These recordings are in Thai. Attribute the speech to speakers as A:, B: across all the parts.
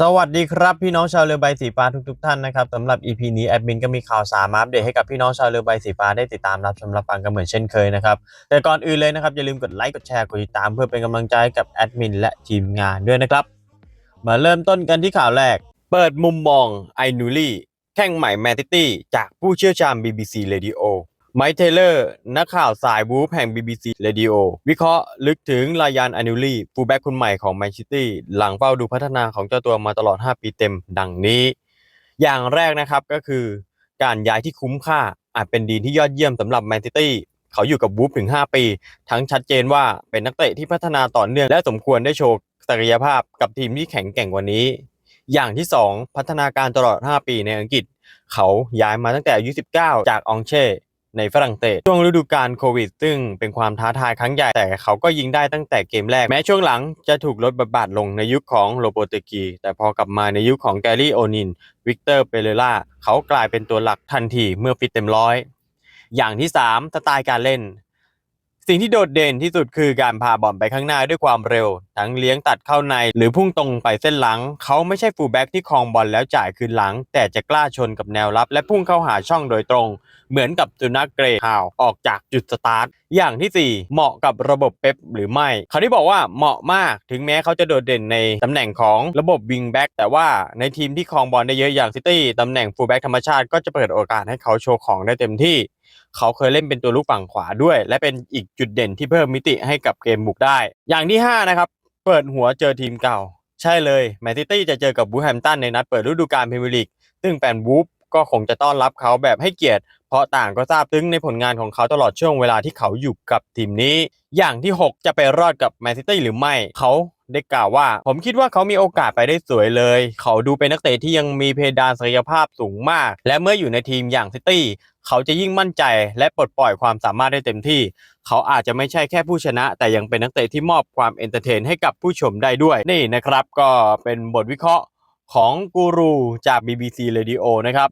A: สวัสดีครับพี่น้องชาวเรือใบสีฟ้าทุกๆท่านนะครับสำหรับ EP นี้แอดมินก็มีข่าวสารมาอัปเดตให้กับพี่น้องชาวเรือใบสีฟ้าได้ติดตามรับชมรับฟังกันเหมือนเช่นเคยนะครับแต่ก่อนอื่นเลยนะครับอย่าลืมกดไลค์กดแชร์กดติดตามเพื่อเป็นกำลังใจกับแอดมินและทีมงานด้วยนะครับมาเริ่มต้นกันที่ข่าวแรก เปิดมุมมองไอนูลี่แข่งใหม่แมนติตี้จากผู้เชี่ยวชาญ BBC Radio ไมค์เทเลอร์ นักข่าวสายบูฟแห่ง BBC Radio วิเคราะห์ลึกถึงลายันอานูลี่ฟูลแบ็กคนใหม่ของแมนซิตี้หลังเฝ้าดูพัฒนาของเจ้าตัวมาตลอด 5 ปีเต็มดังนี้ อย่างแรกนะครับก็คือ การย้ายที่คุ้มค่าอาจเป็นดีที่ยอดเยี่ยมสำหรับแมนซิตี้เขาอยู่กับบูฟถึง 5 ปี ทั้งชัดเจนว่าเป็นนักเตะที่พัฒนาต่อเนื่องและสมควรได้โชว์ศักยภาพกับทีมที่แข็งแกร่งกว่านี้ อย่างที่ 2 พัฒนาการตลอด 5 ปีในอังกฤษ เขาย้ายมาตั้งแต่อายุ19 จากองเช่ ในฝรั่งเศสช่วงฤดูกาลโควิด ซึ่งเป็นความท้าทายครั้งใหญ่ แต่เขาก็ยิงได้ตั้งแต่เกมแรก แม้ช่วงหลังจะถูกลดบทบาทลงในยุคของโรโบเตกี แต่พอกลับมาในยุคของแกรี่โอนิน วิกเตอร์เปเรล่าเขากลายเป็นตัวหลักทันทีเมื่อฟิตเต็มร้อยอย่างที่ 3 สไตล์การเล่น สิ่งที่โดดเด่นที่สุดคือการพาบอลไปข้างหน้าด้วยความเร็ว ทั้งเลี้ยงตัดเข้าใน หรือพุ่งตรงไปเส้นหลัง เขาไม่ใช่ฟูลแบ็กที่ครองบอลแล้วจ่ายคืนหลัง แต่จะกล้าชนกับแนวรับและพุ่งเข้าหาช่องโดยตรง เหมือนกับสุนัขเกรย์ฮาวออกจากจุดสตาร์ท อย่างที่ 4 เหมาะกับระบบเป๊ปหรือไม่ เขาที่บอกว่าเหมาะมากถึงแม้เขาจะโดดเด่นในตำแหน่งของระบบวิงแบ็กแต่ว่าในทีมที่ครองบอลได้เยอะอย่างซิตี้ตำแหน่งฟูลแบ็กธรรมชาติก็จะเปิดโอกาสให้เขาโชว์ของได้เต็มที่ เขาเคยเล่นเป็นตัวลูกฝั่งขวาด้วย และเป็นอีกจุดเด่นที่เพิ่มมิติให้กับเกมบุกได้ อย่างที่ 5 นะครับ เปิดหัวเจอทีมเก่า ใช่เลยแมนซิตี้จะเจอกับบูแฮมตันในนัดเปิดฤดูกาลพรีเมียร์ลีกซึ่งแฟนวูฟก็คงจะต้อนรับเขาแบบให้เกียรติ เพราะต่างก็ทราบซึ้งในผลงานของเขาตลอดช่วงเวลาที่เขาอยู่กับทีมนี้ อย่างที่ 6 จะไปรอดกับแมนซิตี้หรือไม่เขา ได้กล่าวว่า ผมคิดว่าเขามีโอกาสไปได้สวยเลย เขาดูเป็นนักเตะที่ยังมีเพดานศักยภาพสูงมาก และเมื่ออยู่ในทีมอย่างซิตี้เขาจะยิ่งมั่นใจและปลดปล่อยความสามารถได้เต็มที่ เขาอาจจะไม่ใช่แค่ผู้ชนะ แต่ยังเป็นนักเตะที่มอบความเอนเตอร์เทนให้กับผู้ชมได้ด้วย นี่นะครับก็เป็นบทวิเคราะห์ของกูรูจาก BBC Radio นะครับ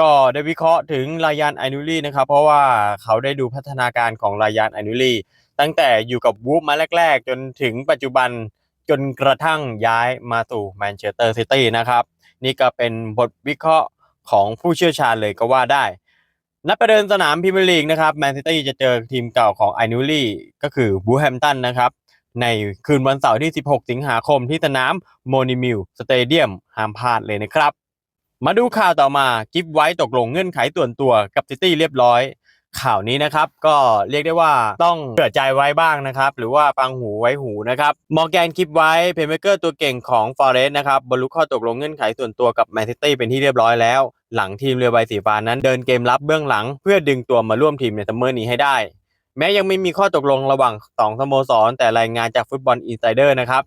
A: ก็ได้วิเคราะห์ถึงลายันไอนูลี่นะครับ เพราะว่าเขาได้ดูพัฒนาการของลายันไอนูลี่ตั้งแต่อยู่กับวูฟมาแรก ๆ จนถึงปัจจุบัน นกระทั่งย้ายมาสู่แมนเชสเตอร์ซิตี้นะครับ นี่ก็เป็นบทวิเคราะห์ของผู้เชี่ยวชาญเลยก็ว่าได้นัดประเดินสนามพรีเมียร์ลีกนะครับแมนซิตี้จะเจอทีมเก่าของไอนูลี่ก็คือบูแฮมตันนะครับ ในคืนวันเสาร์ที่ 16 สิงหาคมที่สนามโมนิมิลสเตเดียมห้ามพลาดเลยนะครับ มาดูข่าวต่อมากิฟไว้ตกลงเงื่อนไขส่วนตัวกับซิตี้เรียบร้อย ข่าวนี้นะครับ ก็เรียกได้ว่าต้องเผื่อใจไว้บ้างนะครับ หรือว่าฟังหูไว้หูนะครับมอร์แกนกิฟไว้เพย์เมเกอร์ตัวเก่งของฟอเรสต์นะครับบรรลุข้อตกลงเงื่อนไขส่วนตัวกับแมนซิตี้เป็นที่เรียบร้อยแล้ว หลังทีมเรือใบสีฟ้านั้นเดินเกมรับเบื้องหลัง เพื่อดึงตัวมาร่วมทีมในซัมเมอร์นี้ให้ได้ แม้ยังไม่มีข้อตกลงระหว่างสองสโมสรแต่รายงานจากฟุตบอลอินไซเดอร์นะครับ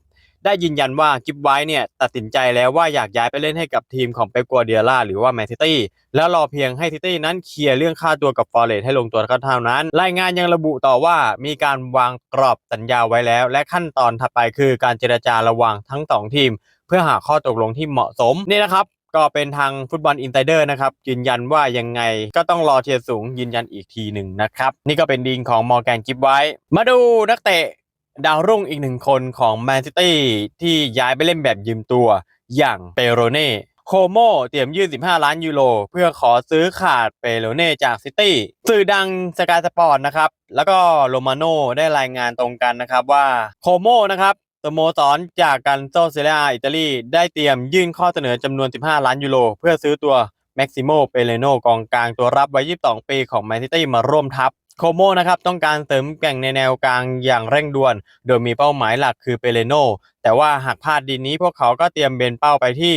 A: ได้ยืนยันว่ากิฟไว้เนี่ยตัดสินใจแล้วว่าอยากย้ายไปเล่นให้กับทีมของเป๊ปกัวเดียล่าหรือว่าแมนซิตี้แล้วรอเพียงให้ซิตี้นั้นเคลียร์เรื่องค่าตัวกับฟอร์เรสให้ลงตัวก็เท่านั้น รายงานยังระบุต่อว่ามีการวางกรอบสัญญาไว้แล้ว และขั้นตอนถัดไปคือการเจรจาระหว่างทั้งสองทีม เพื่อหาข้อตกลงที่เหมาะสมนี่นะครับก็เป็นทางฟุตบอลอินไซเดอร์นะครับ ยืนยันว่ายังไงก็ต้องรอเทียร์สูงยืนยันอีกทีหนึ่งนะครับ นี่ก็เป็นดีลของมอร์แกนกิฟไว้ มาดูนักเตะ ดาวรุ่งอีกหนึ่งคนของแมนซิตี้ที่ย้ายไปเล่นแบบยืมตัวอย่างเปโรเน่โคโมเตรียมยื่น 15 ล้านยูโรเพื่อขอซื้อขาดเปโรเน่จากซิตี้สื่อดังสกายสปอร์ตนะครับ แล้วก็โรมาโน่ได้รายงานตรงกันนะครับว่าโคโมนะครับสโมสรจากกันโซเซเรียอิตาลีได้เตรียมยื่นข้อเสนอจำนวน 15 ล้านยูโรเพื่อซื้อตัวแม็กซิโมเปเลโนกองกลางตัวรับวัย 22 ปีของแมนซิตี้มาร่วมทัพ โคโมนะครับต้องการเสริมแก่งในแนวกลางอย่างเร่งด่วน โดยมีเป้าหมายหลักคือเปเลโน แต่ว่าหากพลาดดีนี้พวกเขาก็เตรียมเบนเป้าไปที่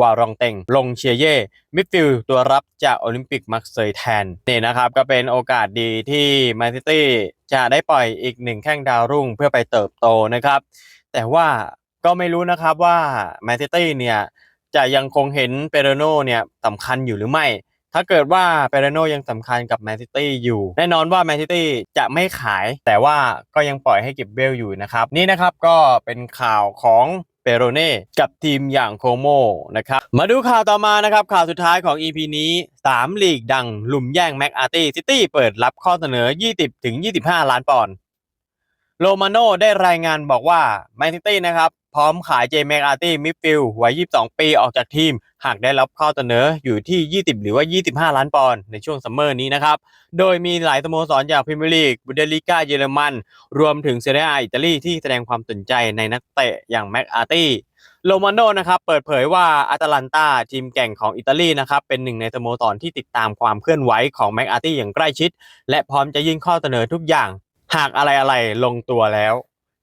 A: วารองเต็ง ลงเชียเย่มิดฟิลตัวรับจากโอลิมปิกมักเซยแทนนี่นะครับก็เป็นโอกาสดีที่แมนซิตี้จะได้ปล่อยอีกหนึ่งแข้งดาวรุ่งเพื่อไปเติบโตนะครับ แต่ว่าก็ไม่รู้นะครับว่าแมนซิตี้เนี่ยจะยังคงเห็นเปเรโนเนี่ยสำคัญอยู่หรือไม่ ถ้าเกิดว่าเปเรโนยังสำคัญกับแมนซิตี้อยู่ แน่นอนว่าแมนซิตี้จะไม่ขาย แต่ว่าก็ยังปล่อยให้เก็บเบลอยู่นะครับ นี่นะครับก็เป็นข่าวของเปโรเน่กับทีมอย่างโคโมนะครับ มาดูข่าวต่อมานะครับ ข่าวสุดท้ายของ EP นี้ 3 ลีกดังลุมแย่งแม็กอาร์ตี้ซิตี้เปิดรับข้อเสนอ 20-25 ล้านปอนด์ โรมาโน่ได้รายงานบอกว่าแมนซิตี้นะครับ พร้อมขายเจแมกอาร์ตี้มิดฟิลด์วัย 22 ปีออกจากทีม หากได้รับข้อเสนออยู่ที่ 20 หรือว่า 25 ล้านปอนด์ในช่วงซัมเมอร์นี้นะครับ โดยมีหลายสโมสรจากพรีเมียร์ลีกบุเดลิก้าเยอรมัน รวมถึงเซเรียอิตาลีที่แสดงความสนใจในนักเตะอย่างแม็กอาร์ตี้โรมาโน่นะครับเปิดเผยว่าอาตาลันตาทีมแก่งของอิตาลีนะครับเป็นหนึ่งในสโมสรที่ติดตามความเคลื่อนไหวของแม็กอาร์ตี้อย่างใกล้ชิด และพร้อมจะยื่นข้อเสนอทุกอย่าง หากอะไรอะไรๆลงตัวแล้ว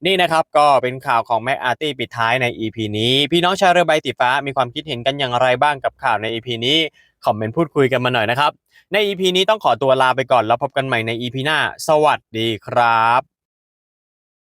A: นี่นะครับก็เป็นข่าวของแม็กอาร์ตี้ปิดท้ายใน EP นี้ พี่น้องชาวเรือใบสีฟ้ามีความคิดเห็นกันอย่างไรบ้างกับข่าวใน EP นี้คอมเมนต์พูดคุยกันมาหน่อยนะครับ ใน EP นี้ต้องขอตัวลาไปก่อนแล้วพบกันใหม่ใน EP หน้า สวัสดีครับ